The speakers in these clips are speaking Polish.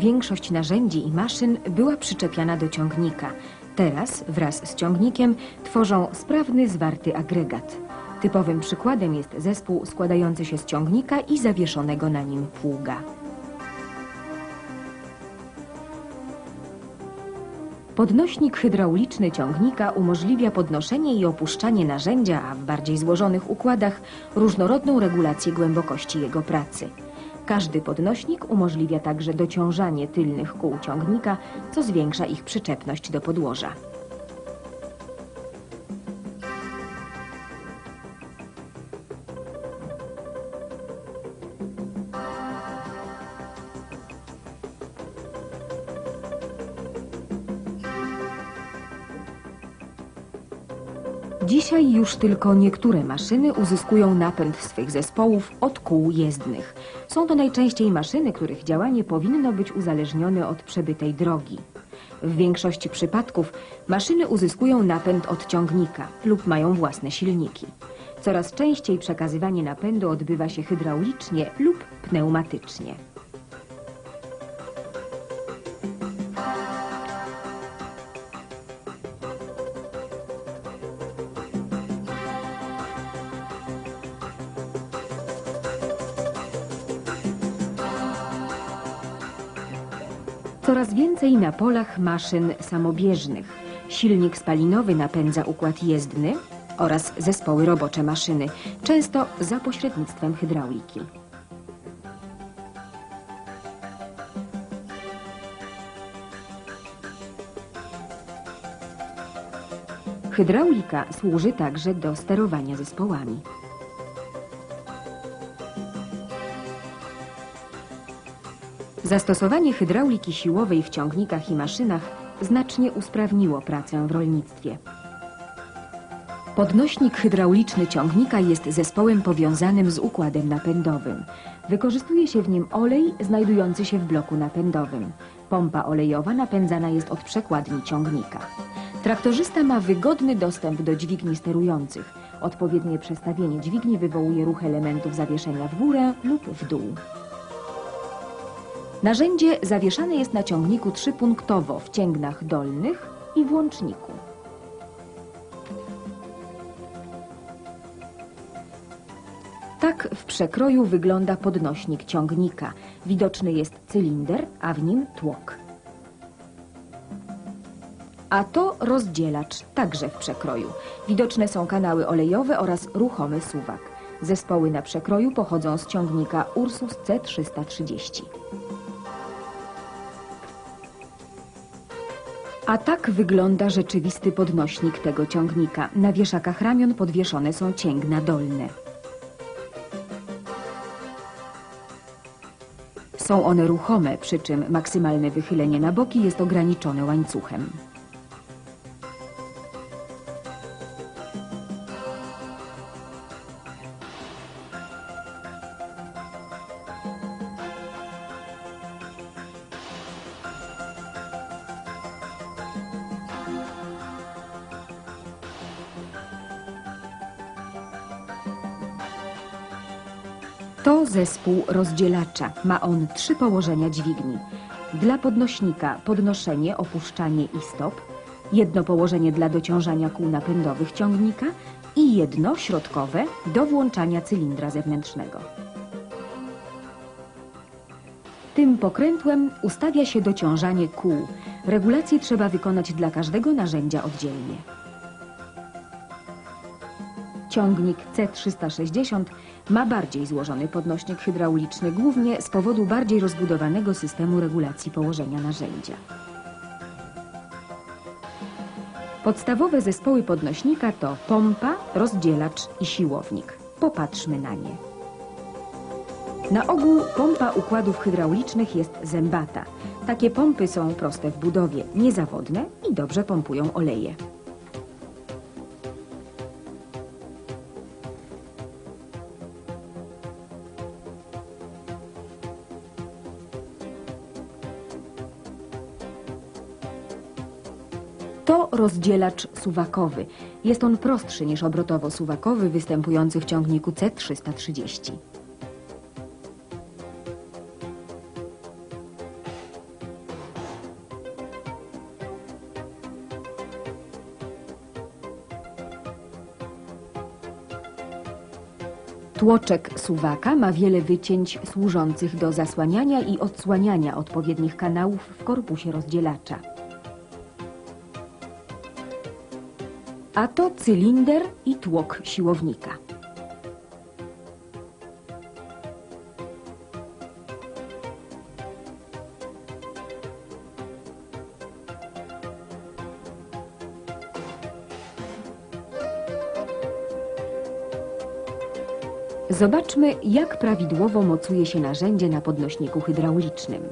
większość narzędzi i maszyn była przyczepiana do ciągnika. Teraz wraz z ciągnikiem tworzą sprawny, zwarty agregat. Typowym przykładem jest zespół składający się z ciągnika i zawieszonego na nim pługa. Podnośnik hydrauliczny ciągnika umożliwia podnoszenie i opuszczanie narzędzia, a w bardziej złożonych układach różnorodną regulację głębokości jego pracy. Każdy podnośnik umożliwia także dociążanie tylnych kół ciągnika, co zwiększa ich przyczepność do podłoża. Dzisiaj już tylko niektóre maszyny uzyskują napęd swych zespołów od kół jezdnych. Są to najczęściej maszyny, których działanie powinno być uzależnione od przebytej drogi. W większości przypadków maszyny uzyskują napęd od ciągnika lub mają własne silniki. Coraz częściej przekazywanie napędu odbywa się hydraulicznie lub pneumatycznie. Coraz więcej na polach maszyn samobieżnych. Silnik spalinowy napędza układ jezdny oraz zespoły robocze maszyny, często za pośrednictwem hydrauliki. Hydraulika służy także do sterowania zespołami. Zastosowanie hydrauliki siłowej w ciągnikach i maszynach znacznie usprawniło pracę w rolnictwie. Podnośnik hydrauliczny ciągnika jest zespołem powiązanym z układem napędowym. Wykorzystuje się w nim olej znajdujący się w bloku napędowym. Pompa olejowa napędzana jest od przekładni ciągnika. Traktorzysta ma wygodny dostęp do dźwigni sterujących. Odpowiednie przestawienie dźwigni wywołuje ruch elementów zawieszenia w górę lub w dół. Narzędzie zawieszane jest na ciągniku trzypunktowo w cięgnach dolnych i włączniku. Tak w przekroju wygląda podnośnik ciągnika. Widoczny jest cylinder, a w nim tłok. A to rozdzielacz, także w przekroju. Widoczne są kanały olejowe oraz ruchomy suwak. Zespoły na przekroju pochodzą z ciągnika Ursus C330. A tak wygląda rzeczywisty podnośnik tego ciągnika. Na wieszakach ramion podwieszone są cięgna dolne. Są one ruchome, przy czym maksymalne wychylenie na boki jest ograniczone łańcuchem. Zespół rozdzielacza. Ma on trzy położenia dźwigni. Dla podnośnika podnoszenie, opuszczanie i stop, jedno położenie dla dociążania kół napędowych ciągnika i jedno środkowe do włączania cylindra zewnętrznego. Tym pokrętłem ustawia się dociążanie kół. Regulację trzeba wykonać dla każdego narzędzia oddzielnie. Ciągnik C360 ma bardziej złożony podnośnik hydrauliczny, głównie z powodu bardziej rozbudowanego systemu regulacji położenia narzędzia. Podstawowe zespoły podnośnika to pompa, rozdzielacz i siłownik. Popatrzmy na nie. Na ogół pompa układów hydraulicznych jest zębata. Takie pompy są proste w budowie, niezawodne i dobrze pompują oleje. To rozdzielacz suwakowy. Jest on prostszy niż obrotowo-suwakowy występujący w ciągniku C330. Tłoczek suwaka ma wiele wycięć służących do zasłaniania i odsłaniania odpowiednich kanałów w korpusie rozdzielacza. A to cylinder i tłok siłownika. Zobaczmy, jak prawidłowo mocuje się narzędzie na podnośniku hydraulicznym.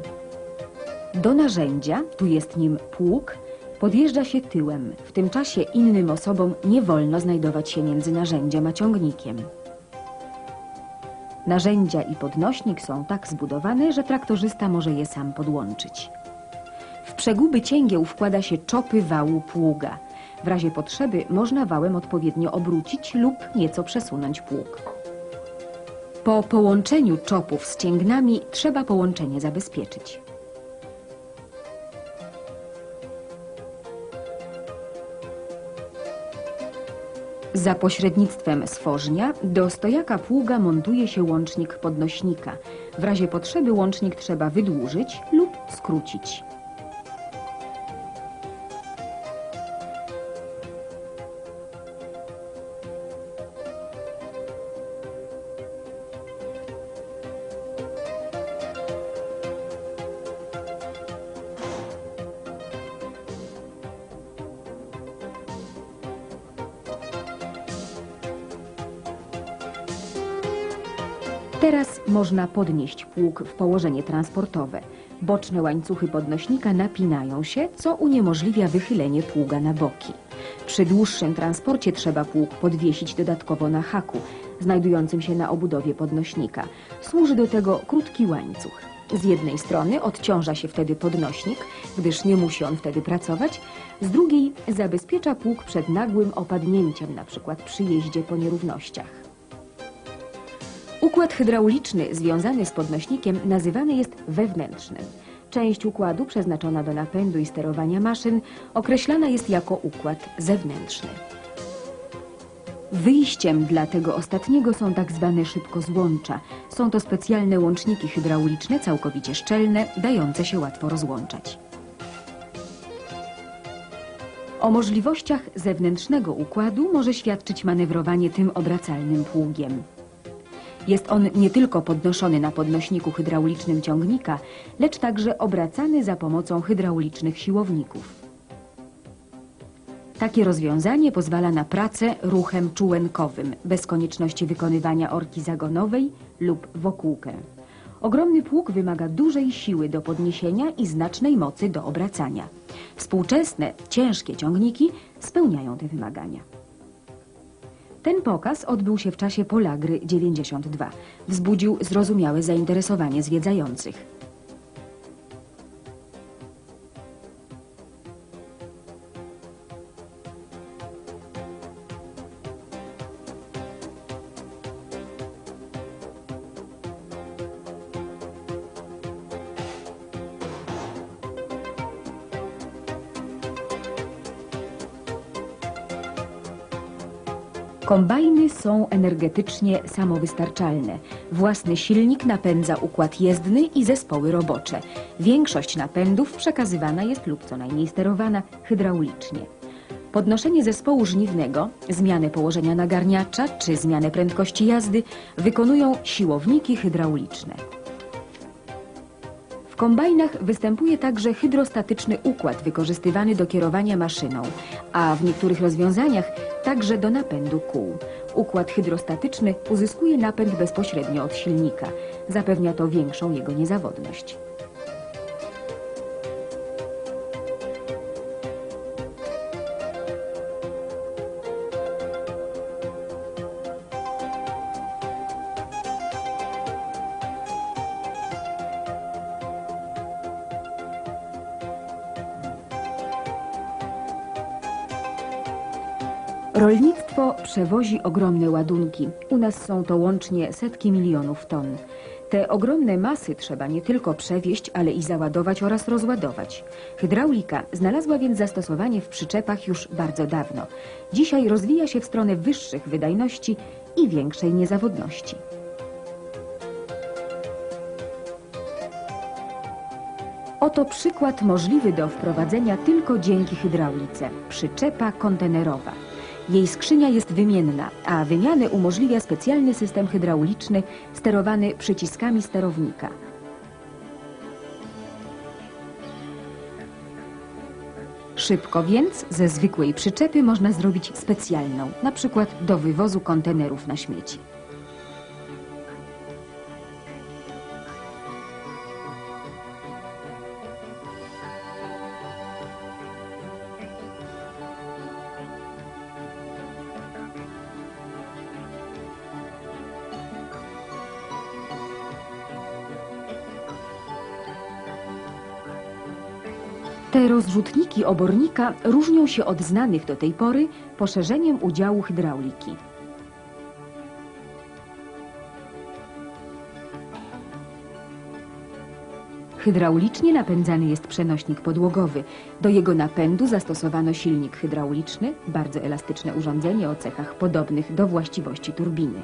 Do narzędzia, tu jest nim pług, podjeżdża się tyłem. W tym czasie innym osobom nie wolno znajdować się między narzędziem a ciągnikiem. Narzędzia i podnośnik są tak zbudowane, że traktorzysta może je sam podłączyć. W przeguby cięgieł wkłada się czopy wału pługa. W razie potrzeby można wałem odpowiednio obrócić lub nieco przesunąć pług. Po połączeniu czopów z cięgnami trzeba połączenie zabezpieczyć. Za pośrednictwem stworznia do stojaka pługa montuje się łącznik podnośnika. W razie potrzeby łącznik trzeba wydłużyć lub skrócić. Teraz można podnieść pług w położenie transportowe. Boczne łańcuchy podnośnika napinają się, co uniemożliwia wychylenie pługa na boki. Przy dłuższym transporcie trzeba pług podwiesić dodatkowo na haku, znajdującym się na obudowie podnośnika. Służy do tego krótki łańcuch. Z jednej strony odciąża się wtedy podnośnik, gdyż nie musi on wtedy pracować, z drugiej zabezpiecza pług przed nagłym opadnięciem, np. przy jeździe po nierównościach. Układ hydrauliczny związany z podnośnikiem nazywany jest wewnętrznym. Część układu przeznaczona do napędu i sterowania maszyn określana jest jako układ zewnętrzny. Wyjściem dla tego ostatniego są tak zwane szybkozłącza. Są to specjalne łączniki hydrauliczne, całkowicie szczelne, dające się łatwo rozłączać. O możliwościach zewnętrznego układu może świadczyć manewrowanie tym obracalnym pługiem. Jest on nie tylko podnoszony na podnośniku hydraulicznym ciągnika, lecz także obracany za pomocą hydraulicznych siłowników. Takie rozwiązanie pozwala na pracę ruchem czułenkowym, bez konieczności wykonywania orki zagonowej lub wokółkę. Ogromny pług wymaga dużej siły do podniesienia i znacznej mocy do obracania. Współczesne, ciężkie ciągniki spełniają te wymagania. Ten pokaz odbył się w czasie Polagry 92. Wzbudził zrozumiałe zainteresowanie zwiedzających. Kombajny są energetycznie samowystarczalne. Własny silnik napędza układ jezdny i zespoły robocze. Większość napędów przekazywana jest lub co najmniej sterowana hydraulicznie. Podnoszenie zespołu żniwnego, zmianę położenia nagarniacza czy zmianę prędkości jazdy wykonują siłowniki hydrauliczne. Kombajnach występuje także hydrostatyczny układ wykorzystywany do kierowania maszyną, a w niektórych rozwiązaniach także do napędu kół. Układ hydrostatyczny uzyskuje napęd bezpośrednio od silnika. Zapewnia to większą jego niezawodność. Rolnictwo przewozi ogromne ładunki. U nas są to łącznie setki milionów ton. Te ogromne masy trzeba nie tylko przewieźć, ale i załadować oraz rozładować. Hydraulika znalazła więc zastosowanie w przyczepach już bardzo dawno. Dzisiaj rozwija się w stronę wyższych wydajności i większej niezawodności. Oto przykład możliwy do wprowadzenia tylko dzięki hydraulice. Przyczepa kontenerowa. Jej skrzynia jest wymienna, a wymianę umożliwia specjalny system hydrauliczny sterowany przyciskami sterownika. Szybko więc ze zwykłej przyczepy można zrobić specjalną, na przykład do wywozu kontenerów na śmieci. Rozrzutniki obornika różnią się od znanych do tej pory poszerzeniem udziału hydrauliki. Hydraulicznie napędzany jest przenośnik podłogowy. Do jego napędu zastosowano silnik hydrauliczny, bardzo elastyczne urządzenie o cechach podobnych do właściwości turbiny.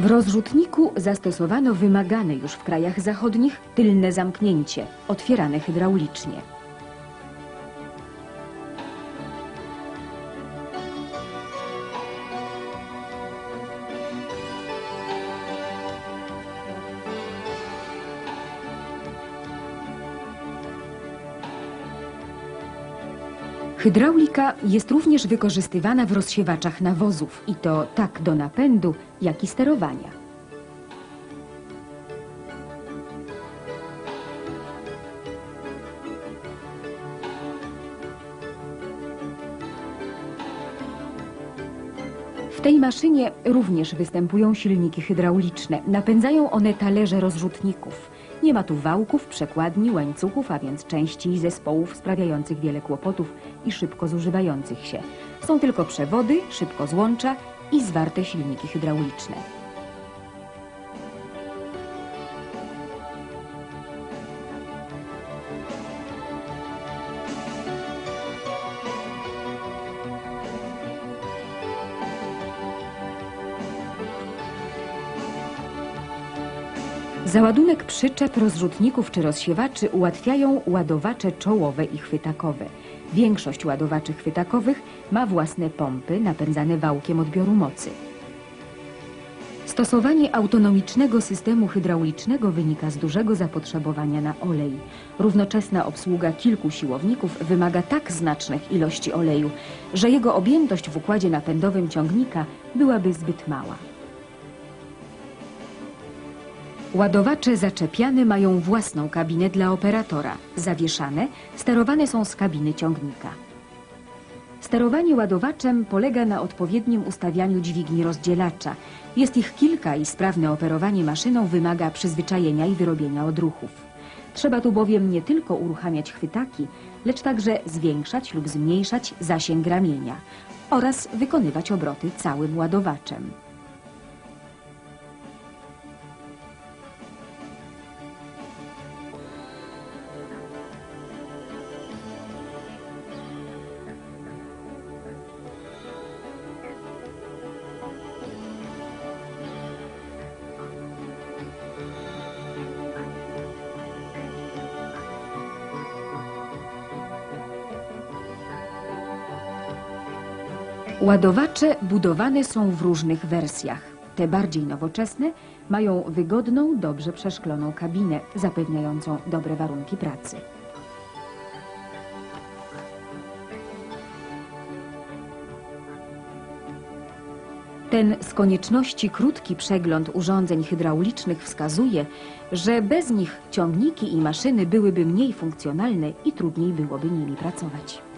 W rozrzutniku zastosowano wymagane już w krajach zachodnich tylne zamknięcie, otwierane hydraulicznie. Hydraulika jest również wykorzystywana w rozsiewaczach nawozów i to tak do napędu, jak i sterowania. Maszynie również występują silniki hydrauliczne. Napędzają one talerze rozrzutników. Nie ma tu wałków, przekładni, łańcuchów, a więc części i zespołów sprawiających wiele kłopotów i szybko zużywających się. Są tylko przewody, szybko złącza i zwarte silniki hydrauliczne. Załadunek przyczep, rozrzutników czy rozsiewaczy ułatwiają ładowacze czołowe i chwytakowe. Większość ładowaczy chwytakowych ma własne pompy napędzane wałkiem odbioru mocy. Stosowanie autonomicznego systemu hydraulicznego wynika z dużego zapotrzebowania na olej. Równoczesna obsługa kilku siłowników wymaga tak znacznych ilości oleju, że jego objętość w układzie napędowym ciągnika byłaby zbyt mała. Ładowacze zaczepiane mają własną kabinę dla operatora. Zawieszane sterowane są z kabiny ciągnika. Sterowanie ładowaczem polega na odpowiednim ustawianiu dźwigni rozdzielacza. Jest ich kilka i sprawne operowanie maszyną wymaga przyzwyczajenia i wyrobienia odruchów. Trzeba tu bowiem nie tylko uruchamiać chwytaki, lecz także zwiększać lub zmniejszać zasięg ramienia oraz wykonywać obroty całym ładowaczem. Ładowacze budowane są w różnych wersjach. Te bardziej nowoczesne mają wygodną, dobrze przeszkloną kabinę, zapewniającą dobre warunki pracy. Ten z konieczności krótki przegląd urządzeń hydraulicznych wskazuje, że bez nich ciągniki i maszyny byłyby mniej funkcjonalne i trudniej byłoby nimi pracować.